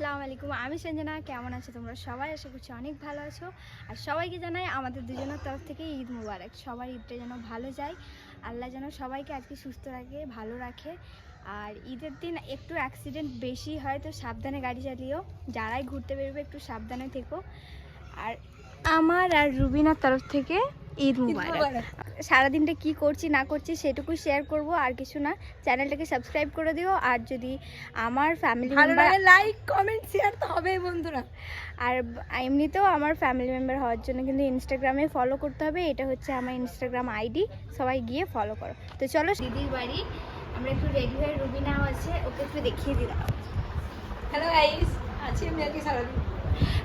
আসসালামু আলাইকুম। আমি সঞ্জনা, কেমন আছো তোমরা? সবাই আশা করছি অনেক ভালো আছো। আর সবাইকে জানাই আমাদের দুজনের তরফ থেকে ঈদ মুবারক। সবার ঈদটা যেন ভালো যায়। আল্লাহ যেন সবাইকে আজকে সুস্থ রাখে, ভালো রাখে। আর ঈদের দিন একটু অ্যাক্সিডেন্ট বেশি হয়, তো সাবধানে গাড়ি চালিয়েও যারাই ঘুরতে বেরোবে একটু সাবধানে থেকো। আর আমার আর রুবিনার তরফ থেকে ঈদ মুবারক। সারাদিনটা কি করছি না করছি সেটুকু শেয়ার করব আর কিছু না চ্যানেলটাকে সাবস্ক্রাইব করে দিও আর যদি আমার family member like comment share তো হবেই বন্ধুরা। আর এমনিতেও আমার ফ্যামিলি মেম্বার হওয়ার জন্য কিন্তু ইনস্টাগ্রামে ফলো করতে হবে এটা হচ্ছে আমার ইনস্টাগ্রাম আইডি সবাই গিয়ে ফলো করো। তো চলো দিদির বাড়ি আমরা একটু রেডি হয়ে রুবিনাও আছে ওকে একটু দেখিয়ে দিলাম। হ্যালো গাইস আছি আমি আজকে সারাদিন।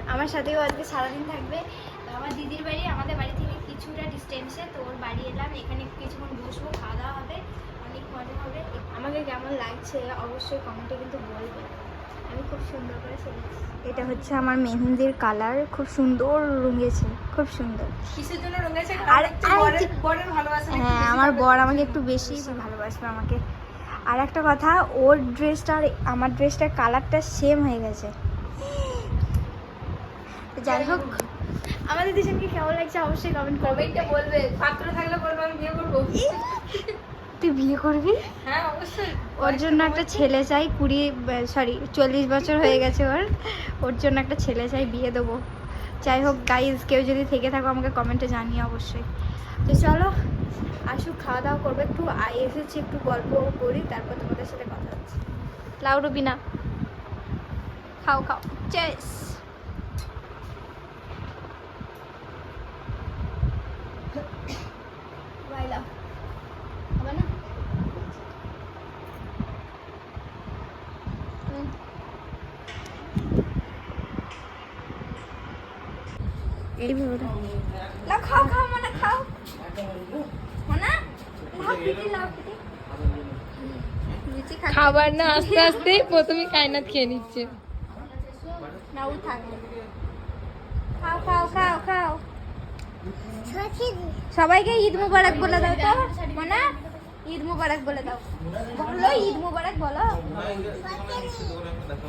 আমার সাথেও আজকে সারাদিন থাকবে। তো আমার দিদির বাড়ি আমাদের বাড়ি থেকে কিছুটা ডিস্টেন্সে তো ওর বাড়ি এলাম। এখানে কিছুক্ষণ বসবো খাওয়া দাওয়া হবে অনেক মজা হবে। আমাকে কেমন লাগছে অবশ্যই কমেন্টে কিন্তু বলবে। আমি খুব সুন্দর করে সেজেছি। এটা হচ্ছে আমার মেহেন্দির কালার খুব সুন্দর রঙেছে খুব সুন্দর। কিসের জন্য রঙেছে আর- বরের ভালোবাসা হ্যাঁ আমার বর আমাকে একটু বেশি ভালোবাসবে আমাকে। আর একটা কথা ওর ড্রেসটা আর আমার ড্রেসটার কালারটা সেম হয়ে গেছে। যাই হোক আমাদের দুজনকে কেমন লাগছে অবশ্যই কমেন্ট করবে। কমেন্টে বলবে পাত্র থাকলে বলবে আমি বিয়ে করব। তুই বিয়ে করবি? হ্যাঁ অবশ্যই। ওর জন্য একটা ছেলে চাই কুড়ি সরি চল্লিশ বছর হয়ে গেছে ওর। ওর জন্য একটা ছেলে চাই বিয়ে দেবো। যাই হোক গাইজ কেউ যদি থেকে থাকো আমাকে কমেন্টে জানিয়ে অবশ্যই। তো চলো আসুক খাওয়া দাওয়া করব একটু। এসেছি একটু গল্প করি তারপর তোমাদের সাথে কথা হচ্ছে। লাউ রুবিনা খাও খাও। চেস লাও হবে না হুম। এইভাবে। খাও খাও মানে খাও। খাবার না আস্তে আস্তে প্রথমে কায়নাত খেয়ে নিচ্ছে। খাও খাও খাও খাও। সবাইকে ঈদ মুবারক বলে দাও তো। মানে? ঈদ মুবারক বলে দাও। বলো ঈদ মুবারক বলো।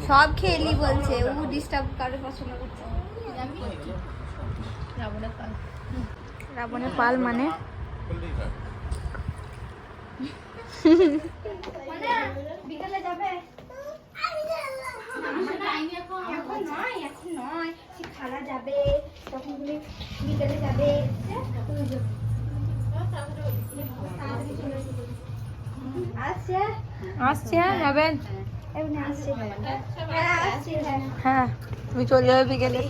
সব খেলি বলছে ও ডিস্টার্ব কারও পছন্দ করছে রাবণের পাল। মানে? বিকালে যাবে। এখন। নয় এখন নয়। সে খালা যাবে তখন তুমি বিকেলে যাবে। আচ্ছা আসছে হ্যাঁ হ্যাঁ। হ্যাঁ তুমি চলে যাবে বিকেলে।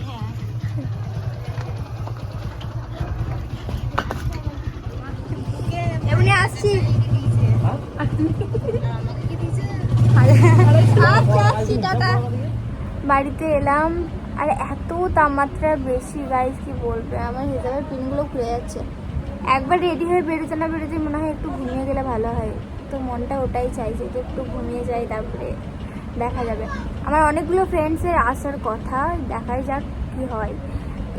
এমনি আসছি। আচ্ছা। বাড়িতে এলাম। আর এত তাপমাত্রা বেশি গাইস কি বলবে? আমার হিসাবের পিনগুলো খুলে যাচ্ছে। একবার রেডি হয়ে বেরোতে না বেরোতে মনে হয় একটু ঘুমিয়ে গেলে ভালো হয়। তো মনটা ওটাই চাইছে যে একটু ঘুমিয়ে যাই তারপরে দেখা যাবে। আমার অনেকগুলো ফ্রেন্ডসের আসার কথা, দেখাই যাক কি হয়।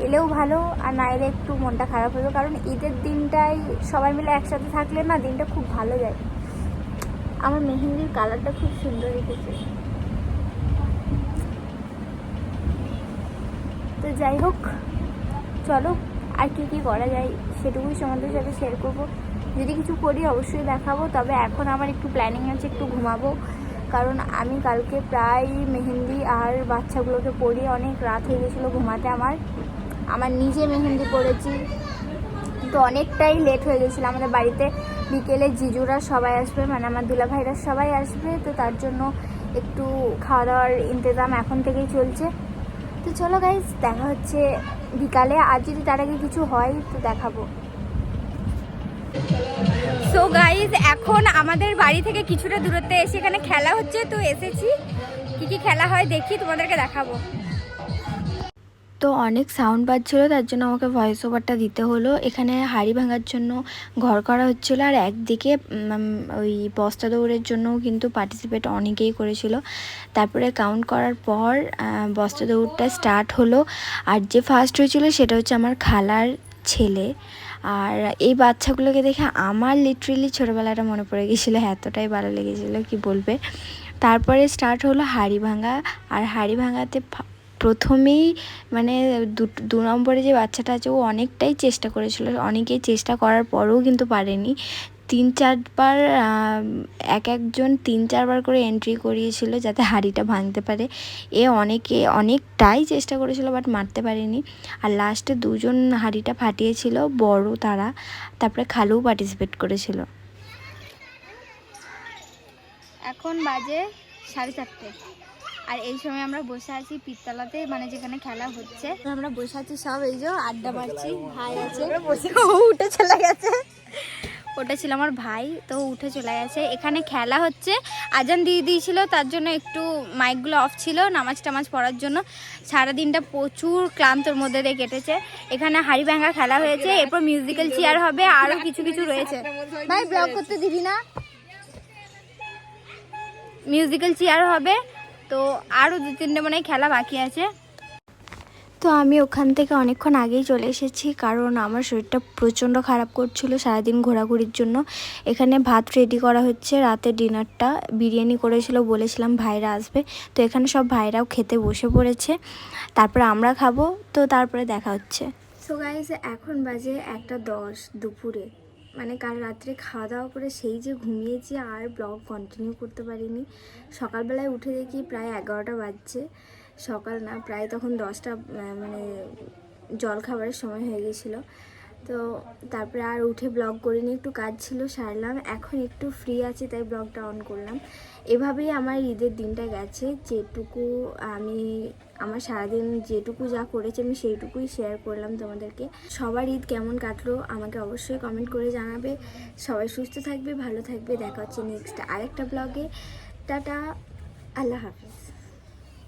এলেও ভালো, আর না এলে একটু মনটা খারাপ হবে কারণ ঈদের দিনটাই সবাই মিলে একসাথে থাকলে না দিনটা খুব ভালো যায়। আমার মেহেন্দির কালারটা খুব সুন্দর রেখেছে তো যাই হোক, চলো আর কি কি করা যায় সেটুকুই তোমাদের সাথে শেয়ার করব। যদি কিছু করি অবশ্যই দেখাবো, তবে এখন আমার একটু প্ল্যানিং আছে একটু ঘুমাবো। কারণ আমি কালকে প্রায় মেহেন্দি আর বাচ্চাগুলোকে পরিয়ে অনেক রাত হয়ে গেছিল ঘুমাতে আমার। আমার নিজে মেহেন্দি পড়েছি, তো অনেকটাই লেট হয়ে গেছিল। আমাদের বাড়িতে বিকেলে জিজুরা সবাই আসবে মানে আমার দুলাভাইরা সবাই আসবে, তো তার জন্য একটু খাওয়া দাওয়ার ইন্তজাম এখন থেকেই চলছে। তো চলো গাইজ দেখা হচ্ছে বিকালে। আর যদি তার আগে কিছু হয়, তো দেখাবো। সো গাইজ এখন আমাদের বাড়ি থেকে কিছুটা দূরত্বে এসে এখানে খেলা হচ্ছে, তো এসেছি। কি কি খেলা হয় দেখি, তোমাদেরকে দেখাবো। তো অনেক সাউন্ড বাজছিল, তার জন্য আমাকে ভয়েস ওভারটা দিতে হলো। এখানে হাড়ি ভাঙার জন্য ঘর করা হচ্ছিল, আর একদিকে ওই বস্তা দৌড়ের জন্য কিন্তু পার্টিসিপেট অনেকেই করেছিল। তারপরে কাউন্ট করার পর বস্তা দৌড়টা স্টার্ট হলো। আর যে ফার্স্ট হয়েছিল, সেটা হচ্ছে আমার খালার ছেলে। আর এই বাচ্চাগুলোকে দেখে আমার লিটারেলি ছোটোবেলাটা মনে পড়ে গেছিল, এতটাই ভালো লেগেছিলো, কি বলবে? তারপরে স্টার্ট হলো হাড়ি ভাঙা, আর হাড়ি ভাঙাতে প্রথমেই মানে দু- নম্বরে যে বাচ্চাটা আছে, ও অনেকটাই চেষ্টা করেছিল, অনেকেই চেষ্টা করার পরেও কিন্তু পারেনি। তিন চারবার এক একজন তিন চারবার করে এন্ট্রি করিয়েছিল যাতে হাঁড়িটা ভাঙতে পারে। এ অনেকে অনেকটাই চেষ্টা করেছিল বাট মারতে পারেনি। আর লাস্টে দুজন হাঁড়িটা ফাটিয়েছিল বড় তারা তারপরে খালুও পার্টিসিপেট করেছিল। এখন বাজে সাড়ে চারটে। আর এই সময় আমরা বসে আছি পিত্তলাতে মানে যেখানে খেলা হচ্ছে। আমরা বসে আছি সব এই যে আড্ডা মারছি ভাই আছে। ও উঠে চলে গেছে। ওটা ছিল আমার ভাই তো উঠে চলে গেছে। এখানে খেলা হচ্ছে। আজান দিয়ে দিয়েছিল তার জন্য একটু মাইকগুলো অফ ছিল নামাজ টামাজ পড়ার জন্য। সারাদিনটা প্রচুর ক্লান্তর মধ্যে দিয়ে কেটেছে। এখানে হাড়ি ভাঙা খেলা হয়েছে এরপর মিউজিক্যাল চেয়ার হবে আরও কিছু কিছু রয়েছে। ভাই ব্লগ করতে দিবি না? মিউজিক্যাল চেয়ার হবে তো আরও দু তিনটে মনে হয় খেলা বাকি আছে। তো আমি ওখান থেকে অনেকক্ষণ আগেই চলে এসেছি, কারণ আমার শরীরটা প্রচণ্ড খারাপ করছিল সারাদিন ঘোরাঘুরির জন্য। এখানে ভাত রেডি করা হচ্ছে রাতের ডিনারটা বিরিয়ানি করেছিল, বলেছিলাম ভাইরা আসবে। তো এখানে সব ভাইরাও খেতে বসে পড়েছে। তারপরে আমরা খাব, তো তারপরে দেখা হচ্ছে। সো গাইজ এখন বাজে একটা দশ দুপুরে। মানে কাল রাত্রে খাওয়া দাওয়া করে সেই যে ঘুমিয়েছি আর ব্লগ কন্টিনিউ করতে পারিনি। সকালবেলায় উঠে দেখি প্রায় এগারোটা বাজছে। সকাল না, প্রায় তখন দশটা মানে জল খাবারের সময় হয়ে গেছিল। তো তারপরে আর উঠে ব্লগ করিনি, একটু কাজ ছিল সারলাম, এখন একটু ফ্রি আছি, তাই ব্লগটা অন করলাম। এভাবেই আমার ঈদের দিনটা গেছে, যেটুকু আমি, আমার সারাদিন যেটুকু যা করেছি আমি সেইটুকুই শেয়ার করলাম তোমাদেরকে। সবার ঈদ কেমন কাটলো আমাকে অবশ্যই কমেন্ট করে জানাবে। সবাই সুস্থ থাকবে, ভালো থাকবে, দেখা হচ্ছে নেক্সট আরেকটা ব্লগে টাটা, আল্লাহ হাফিজ।